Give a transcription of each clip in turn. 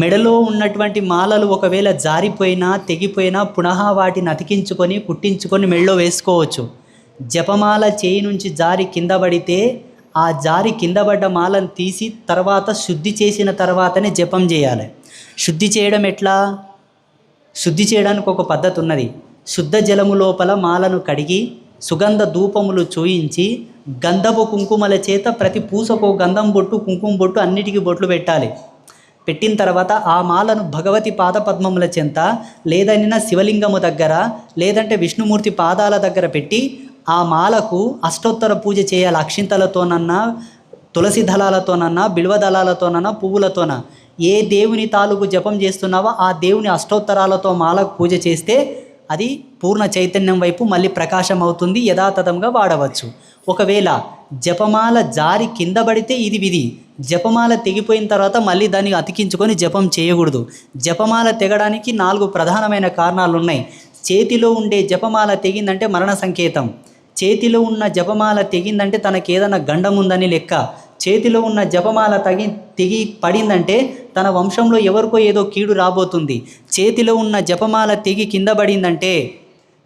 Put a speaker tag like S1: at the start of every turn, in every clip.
S1: మెడలో ఉన్నటువంటి మాలలు ఒకవేళ జారిపోయినా తెగిపోయినా పునః వాటిని అతికించుకొని కుట్టించుకొని మెడలో వేసుకోవచ్చు. జపమాల చేయి నుంచి జారి కింద పడితే ఆ జారి కింద పడ్డ మాలను తీసి తర్వాత శుద్ధి చేసిన తర్వాతనే జపం చేయాలి. శుద్ధి చేయడం ఎట్లా? శుద్ధి చేయడానికి ఒక పద్ధతి ఉన్నది. శుద్ధ జలము లోపల మాలను కడిగి సుగంధ ధూపములు చూయించి గంధపు కుంకుమల చేత ప్రతి పూసకు గంధం బొట్టు కుంకుమ బొట్టు అన్నిటికీ బొట్లు పెట్టాలి. పెట్టిన తర్వాత ఆ మాలను భగవతి పాదపద్మముల చెంత లేదనినా శివలింగము దగ్గర లేదంటే విష్ణుమూర్తి పాదాల దగ్గర పెట్టి ఆ మాలకు అష్టోత్తర పూజ చేయాలి. అక్షింతలతోనన్నా తులసి దళాలతోనన్నా బిల్వ దళాలతోనన్నా పువ్వులతోన. ఏ దేవుని తాలూకు జపం చేస్తున్నావో ఆ దేవుని అష్టోత్తరాలతో మాలకు పూజ చేస్తే అది పూర్ణ చైతన్యం వైపు మళ్ళీ ప్రకాశం అవుతుంది యథాతథంగా వాడవచ్చు. ఒకవేళ జపమాల జారి కింద పడితే ఇది విధి. జపమాల తెగిపోయిన తర్వాత మళ్ళీ దాన్ని అతికించుకొని జపం చేయకూడదు. జపమాల తెగడానికి నాలుగు ప్రధానమైన కారణాలు ఉన్నాయి చేతిలో ఉండే జపమాల తెగిందంటే మరణ సంకేతం. చేతిలో ఉన్న జపమాల తెగిందంటే తనకేదైనా గండం ఉందని లెక్క. చేతిలో ఉన్న జపమాల తగి తెగి పడిందంటే తన వంశంలో ఎవరికో ఏదో కీడు రాబోతుంది. చేతిలో ఉన్న జపమాల తెగి కింద పడిందంటే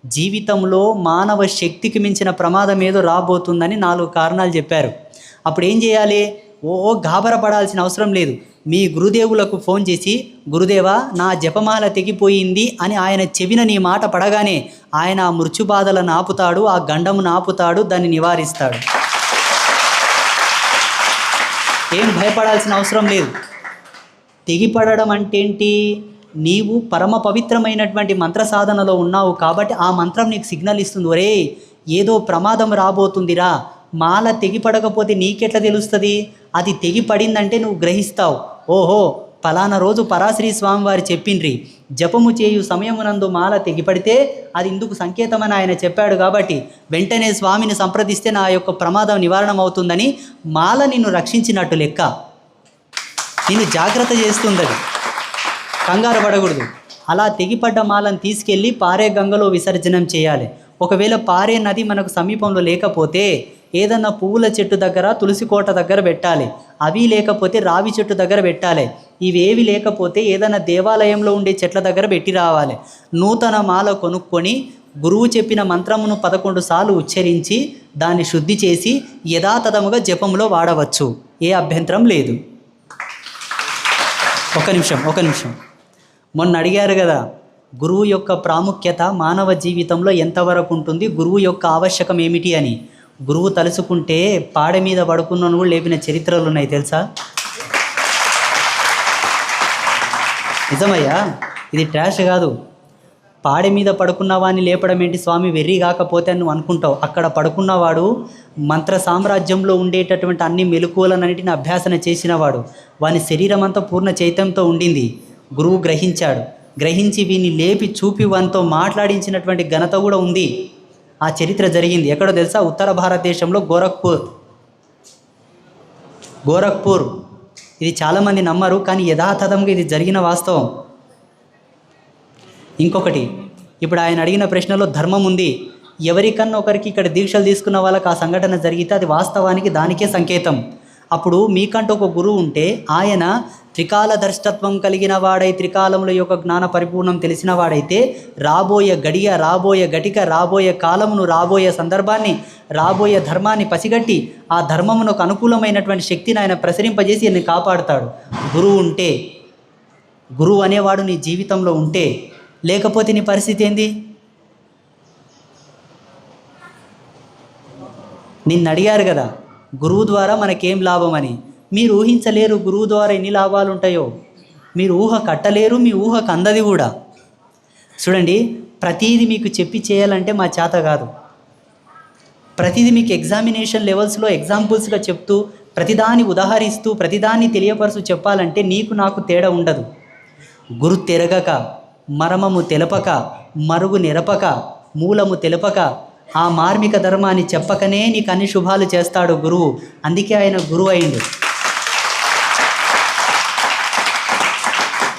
S1: జీవితంలో మానవ శక్తికి మించిన ప్రమాదం ఏదో రాబోతుందని నాలుగు కారణాలు చెప్పారు. అప్పుడు ఏం చేయాలి? ఓ గాబరపడాల్సిన అవసరం లేదు. మీ గురుదేవులకు ఫోన్ చేసి గురుదేవా నా జపమాల తెగిపోయింది అని ఆయన చెవిన నీ మాట పడగానే ఆయన ఆ మృత్యుబాధలను ఆపుతాడు ఆ గండమును ఆపుతాడు దాన్ని నివారిస్తాడు. ఏం భయపడాల్సిన అవసరం లేదు. తెగిపడడం అంటే ఏంటి నీవు పరమ పవిత్రమైనటువంటి మంత్ర సాధనలో ఉన్నావు కాబట్టి ఆ మంత్రం నీకు సిగ్నల్ ఇస్తుంది. ఒరే ఏదో ప్రమాదం రాబోతుందిరా. మాల తెగిపడకపోతే నీకెట్లా తెలుస్తుంది? అది తెగిపడిందంటే నువ్వు గ్రహిస్తావు. ఓహో ఫలానా రోజు పరాశ్రీ స్వామివారు చెప్పిండ్రి జపము చేయు సమయమునందు మాల తెగిపడితే అది ఇందుకు సంకేతమని ఆయన చెప్పాడు కాబట్టి వెంటనే స్వామిని సంప్రదిస్తే నా యొక్క ప్రమాదం నివారణమవుతుందని మాల నిన్ను రక్షించినట్టు లెక్క. నిన్ను జాగ్రత్త చేస్తుందది కంగారు పడకూడదు. అలా తెగిపడ్డ మాలను తీసుకెళ్ళి పారే గంగలో విసర్జనం చేయాలి. ఒకవేళ పారే నది మనకు సమీపంలో లేకపోతే ఏదన్నా పువ్వుల చెట్టు దగ్గర తులసి కోట దగ్గర పెట్టాలి. అవి లేకపోతే రావి చెట్టు దగ్గర పెట్టాలి. ఇవేవి లేకపోతే ఏదైనా దేవాలయంలో ఉండే చెట్ల దగ్గర పెట్టి రావాలి. నూతన మాల కొనుక్కొని గురువు చెప్పిన మంత్రమును పదకొండు సార్లు ఉచ్చరించి దాన్ని శుద్ధి చేసి యథాతథముగా జపంలో వాడవచ్చు. ఏ అభ్యంతరం లేదు. ఒక నిమిషం ఒక నిమిషం. మొన్న అడిగారు కదా గురువు యొక్క ప్రాముఖ్యత మానవ జీవితంలో ఎంతవరకు ఉంటుంది గురువు యొక్క ఆవశ్యకం ఏమిటి అని. గురువు తలుసుకుంటే పాడ మీద పడుకున్నను కూడా లేపిన చరిత్రలు ఉన్నాయి తెలుసా? నిజమయ్యా? ఇది ట్రాష్ కాదు. పాడె మీద పడుకున్నవాడిని లేపడం ఏంటి? స్వామి వెర్రి కాకపోతే అని నువ్వు అనుకుంటావు. అక్కడ పడుకున్నవాడు మంత్ర సామ్రాజ్యంలో ఉండేటటువంటి అన్ని మెలకువలన్నిటిని అభ్యాసన చేసినవాడు. వాని శరీరం అంతా పూర్ణ చైతంతో ఉండింది. గురువు గ్రహించాడు. గ్రహించి వీని లేపి చూపి వానితో మాట్లాడించినటువంటి ఘనత కూడా ఉంది. ఆ చరిత్ర జరిగింది. ఎక్కడో తెలుసా? ఉత్తర భారతదేశంలో గోరఖ్పూర్. గోరఖ్పూర్. ఇది చాలామంది నమ్మరు కానీ యథాతథంగా ఇది జరిగిన వాస్తవం. ఇంకొకటి ఇప్పుడు ఆయన అడిగిన ప్రశ్నలో ధర్మం ఉంది. ఎవరికన్నా ఒకరికి ఇక్కడ దీక్షలు తీసుకున్న వాళ్ళకి ఆ సంఘటన జరిగితే అది వాస్తవానికి దానికే సంకేతం. అప్పుడు మీకంటూ ఒక గురువు ఉంటే ఆయన త్రికాల దర్శకత్వం కలిగిన వాడై త్రికాలముల యొక్క జ్ఞాన పరిపూర్ణం తెలిసిన వాడైతే రాబోయే గడియ రాబోయే గటిక రాబోయే కాలమును రాబోయే సందర్భాన్ని రాబోయే ధర్మాన్ని పసిగట్టి ఆ ధర్మమునకు అనుకూలమైనటువంటి శక్తిని ఆయన ప్రసరింపజేసి ఆయన కాపాడుతాడు. గురువు ఉంటే గురువు అనేవాడు నీ జీవితంలో ఉంటే లేకపోతే నీ పరిస్థితి ఏంది? నిన్ను అడిగారు కదా గురువు ద్వారా మనకేం లాభం అని మీరు ఊహించలేరు గురువు ద్వారా ఎన్ని లాభాలు ఉంటాయో మీరు ఊహ కట్టలేరు మీ ఊహకు అందది కూడా. చూడండి ప్రతీది మీకు చెప్పి చేయాలంటే మా చేత కాదు. ప్రతిదీ మీకు ఎగ్జామినేషన్ లెవెల్స్లో ఎగ్జాంపుల్స్గా చెప్తూ ప్రతిదాన్ని ఉదాహరిస్తూ ప్రతిదాన్ని తెలియపరుస్తూ చెప్పాలంటే నీకు నాకు తేడా ఉండదు. గురు తిరగక మరమము తెలపక మరుగు నిరపక మూలము తెలపక ఆ మార్మిక ధర్మాన్ని చెప్పకనే నీకు అన్ని శుభాలు చేస్తాడు గురువు. అందుకే ఆయన గురువు అయిండు.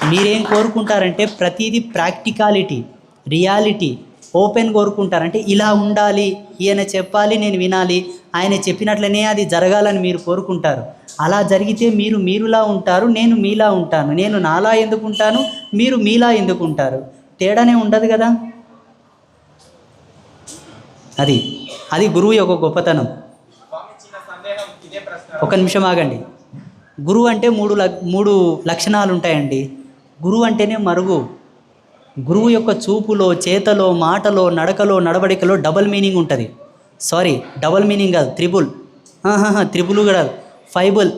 S1: మీరేం కోరుకుంటారంటే ప్రతిదీ ప్రాక్టికాలిటీ రియాలిటీ ఓపెన్ కోరుకుంటారంటే ఇలా ఉండాలి ఈయన చెప్పాలి నేను వినాలి ఆయన చెప్పినట్లనే అది జరగాలని మీరు కోరుకుంటారు. అలా జరిగితే మీరు మీరులా ఉంటారు నేను మీలా ఉంటాను. నేను నాలా ఎందుకు ఉంటాను? మీరు మీలా ఎందుకు ఉంటారు? తేడానే ఉండదు కదా? అది అది గురువు యొక్క గొప్పతనం. ఒక నిమిషం ఆగండి. గురువు అంటే మూడు లక్ మూడు లక్షణాలు ఉంటాయండి. గురువు అంటేనే మరుగు. గురువు యొక్క చూపులో చేతలో మాటలో నడకలో నడవడికలో డబల్ మీనింగ్ ఉంటుంది. సారీ డబల్ మీనింగ్ కాదు త్రిబుల్ ఆహాహా, త్రిబుల్ కూడా కాదు. ఫైబుల్.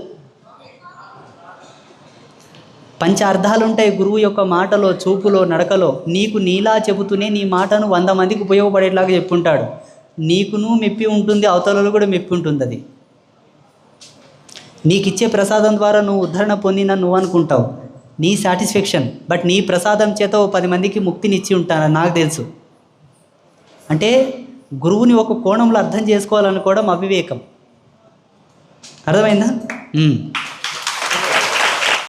S1: పంచ అర్థాలు ఉంటాయి గురువు యొక్క మాటలో చూపులో నడకలో. నీకు నీలా చెబుతూనే నీ మాటను వంద మందికి ఉపయోగపడేలాగా చెప్పుంటాడు. నీకును మెప్పి ఉంటుంది అవతలలో కూడా మెప్పి ఉంటుంది అది నీకు ఇచ్చే ప్రసాదం ద్వారా నువ్వు ఉద్ధరణ పొందిన నువ్వు అనుకుంటావు. నీ సాటిస్ఫాక్షన్. బట్ నీ ప్రసాదం చేత ఓ పది మందికి ముక్తినిచ్చి ఉంటాను? నాకు తెలుసు. అంటే గురువుని ఒక కోణంలో అర్థం చేసుకోవాలనుకోవడం అవివేకం. అర్థమైందా?